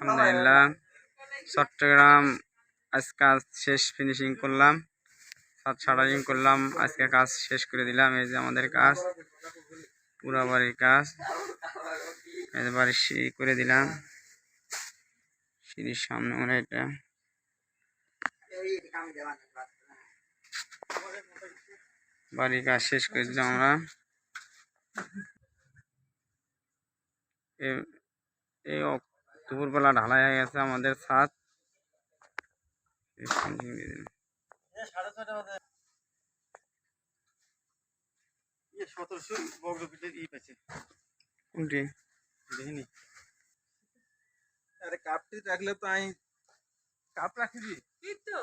আলহামদুলিল্লাহ। চট্টগ্রাম আজ কাজ শেষ ফিনিশিং করলাম। সাত করলাম, আজকে কাজ শেষ করে দিলাম, এই যে আমাদের কাজ। পুরা বাড়ির কাজ। যে বাড়ির সিঁড়ি করে দিলাম। সিঁড়ির সামনে মানে এটা বাড়ির কাজ শেষ করে দিলাম আমরা। এই দুপুরবেলা ঢালাই হয়ে গেছে আমাদের ছাদ। এই finishing দিয়ে দিলাম। সতেরোশো বর্গ ফিটের ই পেয়েছে কোনটি? আরে কাপটি রাখলে তো আমি কাপ রাখি দি Itu.